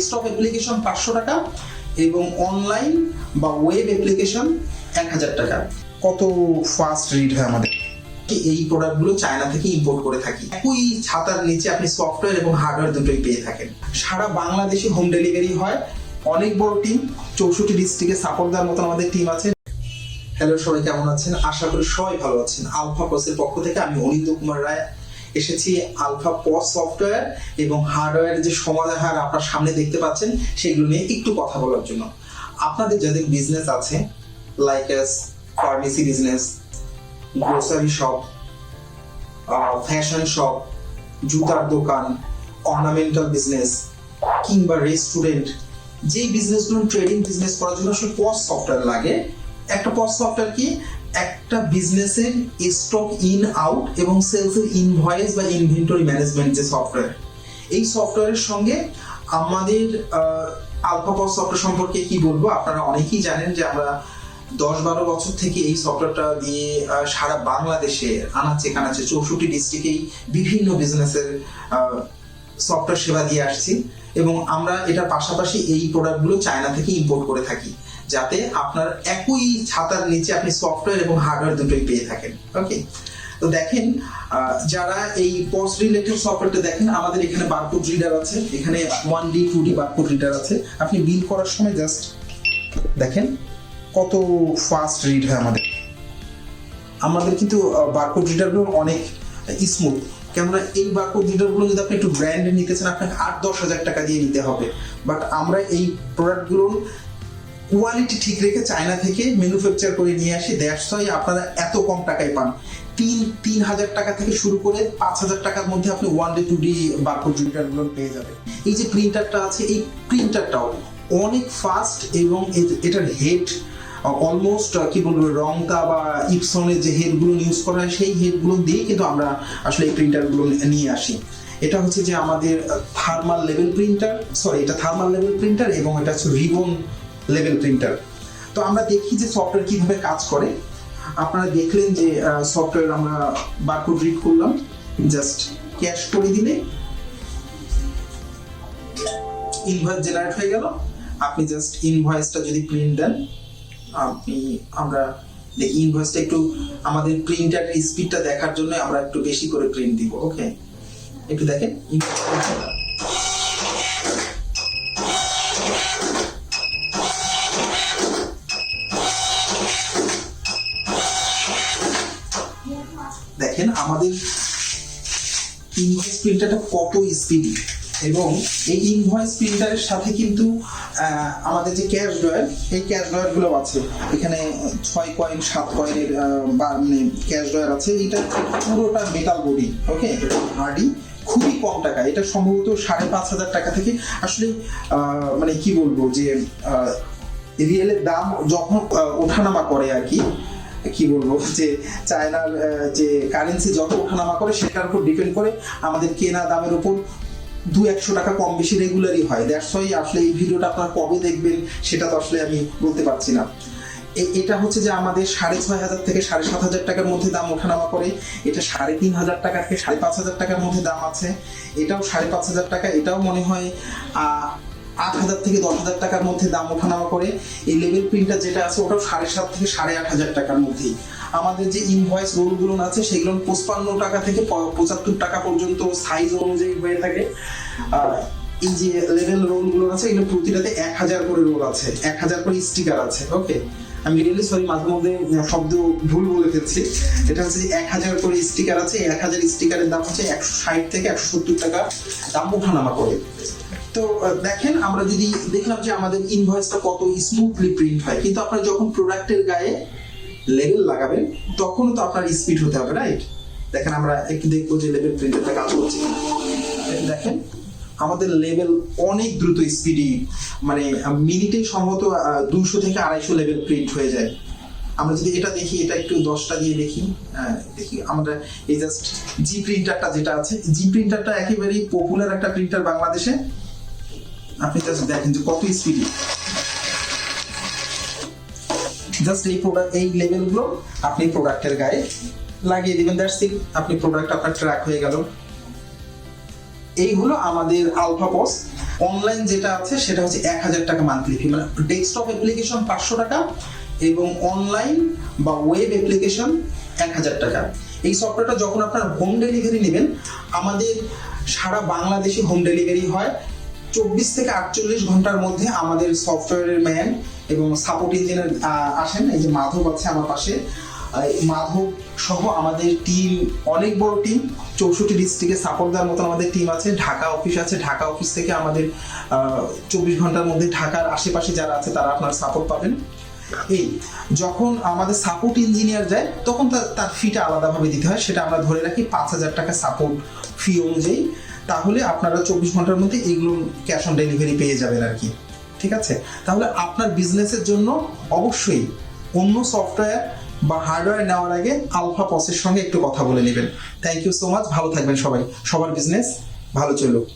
Desktop application পাঁচশো টাকা এবং অনলাইন বা ওয়েব অ্যাপ্লিকেশন এক হাজার টাকা। কত ফাস্ট রিড হয় আমাদের? এই প্রোডাক্টগুলো চায়না থেকে ইম্পোর্ট করে থাকি। একই ছাতার নিচে আপনি সফটওয়্যার এবং হার্ডওয়্যার দুটোই পেয়ে থাকেন। সারা বাংলাদেশে হোম ডেলিভারি হয়। অনেক বড় টিম চৌষট্টি ডিস্ট্রিক্টে সাপোর্ট দেওয়ার মতন আমাদের টিম আছে। হ্যালো সবাই কেমন আছেন? আশা করি সবাই ভালো আছেন। আলফা পসের পক্ষ থেকে আমি অনিন্দ কুমার রায় এসেছি আলফা পস সফটওয়্যার এবং হার্ডওয়্যার যে সমাধান আপনার সামনে দেখতে পাচ্ছেন, সেগুলো নিয়ে একটু কথা বলার জন্য। আপনাদের যাদের বিজনেস আছে like pharmacy business grocery shop fashion shop জুতার দোকান অর্নামেন্টাল বিজনেস কিংবা রেস্টুরেন্ট যেই বিজনেসগুলো ট্রেডিং বিজনেস করার জন্য আসলে পস সফটওয়্যার লাগে। একটা পস সফটওয়্যার কি? একটা বিজনেসের স্টক ইন আউট এবং সেলসের ইনভয়েস বা ইনভেন্টরি ম্যানেজমেন্ট যে সফটওয়্যার এই সফটওয়্যারের সঙ্গে আমাদের আলফা পস সফটওয়্যার সম্পর্কে কি বলব? আপনারা অনেকেই জানেন যে আমরা দশ বারো বছর থেকে এই সফটওয়্যারটা দিয়ে সারা বাংলাদেশে আনাচে কানাচে চৌষট্টি ডিস্ট্রিক্টেই বিভিন্ন বিজনেসের সফটওয়্যার সেবা দিয়ে আসছি এবং আমরা এটার পাশাপাশি এই প্রোডাক্টগুলো চায়না থেকে ইম্পোর্ট করে থাকি। যাতে আপনার একই ছাতার নিচে আপনি সফটওয়্যার এবং হার্ডওয়্যার দুটোই পেয়ে থাকেন ওকে তো দেখেন যারা এই পোস্ট রিলেটেড সফটওয়্যারটা দেখেন, আমাদের এখানে বারকোড রিডার আছে, এখানে one D two D barcode reader আছে। আপনি বিল করার সময় জাস্ট দেখেন কত ফাস্ট রিড হয় আমাদের। আমাদের কিন্তু বারকোড রিডারগুলো অনেক স্মুথ কেননা এই বারকোড রিডারগুলো যদি আপনি একটু ব্র্যান্ডে নিতে চান, আপনাকে আট দশ হাজার টাকা দিয়ে নিতে হবে। বাট আমরা এই প্রোডাক্টগুলোর কোয়ালিটি ঠিক রেখে চায়না থেকে ম্যানুফ্যাকচার করে নিয়ে আসি দ্যাটস ওয়াই আপনারা এত কম টাকায় পান। তিন তিন হাজার টাকা থেকে শুরু করে পাঁচ হাজার টাকার মধ্যে আপনি one D two D barcode রিডারগুলো পেয়ে যাবেন। এই যে প্রিন্টারটা আছে, এই প্রিন্টারটাও অনেক ফাস্ট এবং এটার হেড অলমোস্ট কি বলব রংটা বা ইপসনের যে হেডগুলো ইউজ করা হয়, সেই হেডগুলো দিয়ে কিন্তু আমরা আসলে এই প্রিন্টারগুলো নিয়ে আসি। এটা হচ্ছে যে আমাদের থার্মাল লেভেল প্রিন্টার সরি এটা থার্মাল লেভেল প্রিন্টার এবং এটা হচ্ছে রিবন লেভেল প্রিন্টার তো আমরা দেখি যে সফটওয়্যার কীভাবে কাজ করে। আপনারা দেখলেন যে সফটওয়্যার আমরা বারকোড রিড করলাম। জাস্ট ক্যাশ করে দিলে ইনভয়েস জেনারেট হয়ে গেল। আপনি জাস্ট ইনভয়েসটা যদি প্রিন্ট দেন, আপনি, আমরা দেখি ইনভয়েসটা একটু আমাদের প্রিন্টার স্পিডটা দেখার জন্য আমরা একটু বেশি করে প্রিন্ট দিব ওকে একটু দেখেন দেখেন আমাদের ইনভয়েস প্রিন্টারটা কত স্পিডি এবং এই ইনভয়েস প্রিন্টারের সাথে কিন্তু আমাদের যে ক্যাশ ড্রয়ার এই ক্যাশ ড্রয়ারগুলো আছে। এখানে ছয় কয়েন সাত কয়েনের মানে ক্যাশ ড্রয়ার আছে। এটা পুরোটা মেটাল বডি ওকে হার্ডি খুবই কম টাকা। এটা সম্ভবত সাড়ে পাঁচ হাজার টাকা থেকে আসলে মানে কি বলব যে রিয়েলের দাম যখন ওঠানামা করে আর কি কি বলব, যে চায়নার যে কারেন্সি যত ওঠানামা করে সেটার উপর ডিপেন্ড করে আমাদের কেনা দামের উপর দু একশো টাকা কম বেশি রেগুলারই হয়। দ্যাটস ওয়াই আসলে এই ভিডিওটা আপনারা কবে দেখবেন সেটা তো আসলে আমি বলতে পারছি না। এটা হচ্ছে যে আমাদের সাড়ে ছয় হাজার থেকে সাড়ে সাত হাজার টাকার মধ্যে দাম ওঠানামা করে। এটা সাড়ে তিন হাজার টাকা থেকে সাড়ে পাঁচ হাজার টাকার মধ্যে দাম আছে। এটাও সাড়ে পাঁচ হাজার টাকা। এটাও মনে হয় আট হাজার থেকে দশ হাজার টাকার মধ্যে দাম ওঠানামা করে। এই লেভেল প্রিন্টার যেটা আছে, ওটাও সাড়ে সাত থেকে সাড়ে আট হাজার টাকার মধ্যেই। আমাদের যে ইনভয়েস রোলগুলো আছে, সেগুলো পঁচপান্ন টাকা থেকে পঁচাত্তর টাকা পর্যন্ত সাইজ অনুযায়ী হয়ে থাকে। এই যে লেভেল রোলগুলো আছে, এগুলো প্রতিটাতে এক হাজার করে রোল আছে। এক হাজার করে স্টিকার আছে ওকে আমি রিয়েলি সরি মাঝে মধ্যে শব্দ ভুল বলে ফেলছি। এটা হচ্ছে এক হাজার করে স্টিকার আছে। এক হাজার স্টিকারের দাম হচ্ছে একশো ষাট থেকে একশো সত্তর টাকা দাম ওঠানামা করে। তো দেখেন আমরা যদি দেখলাম যে আমাদের ইনভয়েসটা কত স্মুথলি প্রিন্ট হয় কিন্তু আপনার যখন প্রোডাক্টের গায়ে লেবেল লাগাবেন তখনও তো আপনার স্পিড হতে হবে রাইট দেখেন আমরা একটু দেখব যে লেবেল প্রিন্টারটা কাজ করছে দেখেন আমাদের লেভেল অনেক দ্রুত স্পিডি মানে মিনিটে সম্ভবত দুশো থেকে আড়াইশো লেভেল প্রিন্ট হয়ে যায়। আমরা যদি এটা দেখি এটা একটু দশটা দিয়ে দেখি আহ, দেখি আমরা এই জাস্ট জি প্রিন্টারটা যেটা আছে জি প্রিন্টারটা একেবারেই পপুলার একটা প্রিন্টার বাংলাদেশে। আপনি জাস্ট দেখেন যে কত স্পিডি জাস্ট এই প্রোডাক্ট এই লেভেলগুলো আপনি প্রোডাক্টের গায়ে লাগিয়ে দিবেন দ্যাটস ইট আপনি প্রোডাক্ট আপনার ট্র্যাক হয়ে গেল। এই হলো আমাদের আলফা পস অনলাইন যেটা আছে, সেটা হচ্ছে এক হাজার টাকা মান্থলি ফি মানে ডেস্কটপ অ্যাপ্লিকেশন পাঁচশো টাকা এবং অনলাইন বা ওয়েব অ্যাপ্লিকেশন এক হাজার টাকা। এই সফটওয়্যারটা যখন আপনার হোম ডেলিভারি নেবেন, আমাদের সারা বাংলাদেশে হোম ডেলিভারি হয়। চব্বিশ থেকে আটচল্লিশ ঘণ্টার মধ্যে আমাদের সফটওয়্যারের ম্যান এবং সাপোর্ট ইঞ্জিনিয়ার আসেন। এই যে মাধব আছে আমার পাশে। মাধব সহ আমাদের টিম অনেক বড় টিম চৌষট্টি ডিস্ট্রিক্টে সাপোর্ট দেওয়ার মতন আমাদের টিম আছে। ঢাকা অফিস আছে। ঢাকা অফিস থেকে আমাদের চব্বিশ ঘণ্টার মধ্যে ঢাকার আশেপাশে যারা আছে, তারা আপনার সাপোর্ট পাবেন। এই, যখন আমাদের সাপোর্ট ইঞ্জিনিয়ার যায়, তখন তার তার ফিটা আলাদাভাবে দিতে হয়। সেটা আমরা ধরে রাখি পাঁচ হাজার টাকা সাপোর্ট ফি অনুযায়ী। তাহলে আপনারা চব্বিশ ঘণ্টার মধ্যে এগুলো ক্যাশ অন ডেলিভারি পেয়ে যাবেন আর কি। ঠিক আছে? তাহলে আপনার বিজনেসের জন্য অবশ্যই অন্য সফটওয়্যার বা হার্ডওয়্যার নেওয়ার আগে আলফা পসের সঙ্গে একটু কথা বলে নেবেন। থ্যাংক ইউ সো মাচ ভালো থাকবেন সবাই। সবার বিজনেস ভালো চলুক।